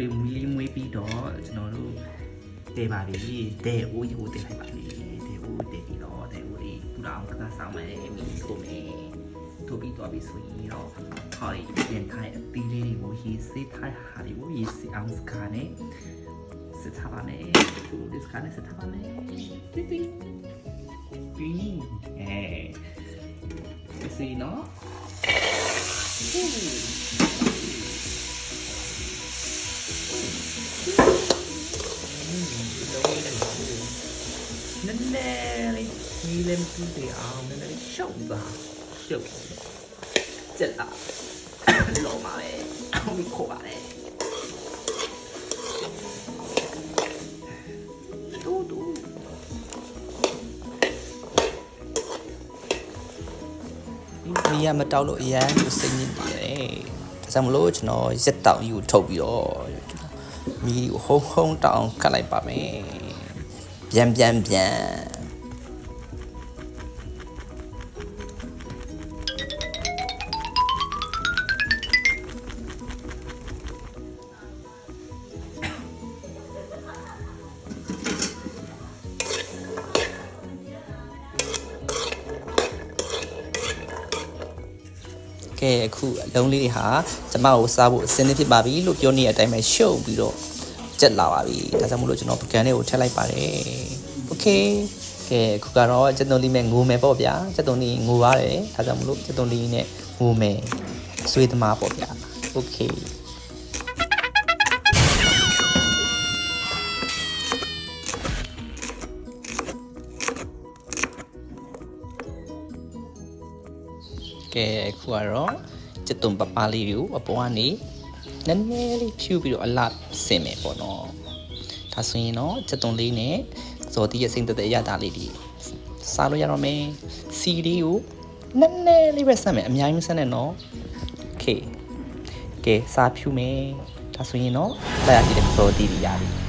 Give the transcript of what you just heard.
လေးမွေးလေးမွေးပြီးတော့ကျွန်တော်တို့တဲပါပြီတဲအိုးကြီးကိုတဲလိုက်ပါပြီတဲအိုးတဲပြီးတော့တဲအိုးလေးပူလာအောင်ကစားဆောင်မယ်မိထိုးမယ်ထိုးပြီးတော့ပြီးဆိုရင်တော့ဟော်ရီပြန်ခိုင်းအသီးလေးတွေကိုရေးစေးထားဟာလေးကိုရေးစေးအောင်စကားနဲ့စစ်ထားပါမယ်ဒီလိုဒီစကားနဲ့စစ်ထားပါမယ်ပြပြပြီးအဲစီနော် နည်းနည်းလေးဒီလည်းမပြီးသေးအောင်နည်းနည်းလေးရှုပ်ပါရှုပ်စက်လာလောပါပဲအော်ဒီခေါ်ပါလေတူတူမီးရမတောက်လို့အရန်ကိုစိတ်ညစ်နေတယ်ဒါကြောင့်မလို့ကျွန်တော်ရက်တောင်ကြီးကိုထုတ်ပြီးတော့မီးကိုဟုံးဟုံးတောင်ကတ်လိုက်ပါမယ် ပြန်ပြန်ပြန်ကဲအခုအလုံးလေးတွေဟာကျမကိုစားဖို့အစင်းသင့်ဖြစ်ပါပြီလို့ပြောနေတဲ့အတိုင်းပဲရှုပ်ပြီးတော့ ကြက်လာပါပြီဒါကြောင့်မလို့ကျွန်တော်ပကံလေးကိုထည့်လိုက်ပါတယ်โอเคကဲအခုကတော့ကျက်သွန်လေးနဲ့ငိုမယ်ပေါ့ဗျာကျက်သွန်လေးငိုပါတယ်ဒါကြောင့်မလို့ကျက်သွန်လေးနဲ့ငိုမယ်အဆွေးသမားပေါ့ဗျာโอเคကဲအခုကတော့ကျက်သွန်ပပလေးကိုအပေါ်ကနေ နည်းနည်းလေးဖြူပြီးတော့အလှဆင်မယ်ပေါ့နော်ဒါဆိုရင်တော့ကျက်သွန်လေးနဲ့ဇော်တီရဲ့စိမ့်သက်သက်ရတာလေးဒီစားလို့ရတော့မယ်စီလေးကိုနည်းနည်းလေးပဲဆက်မယ်အများကြီးမဆက်နဲ့နော်โอเคကဲစားဖြူမယ်ဒါဆိုရင်တော့လက်ရကြည့်တဲ့ဇော်တီတွေရပြီ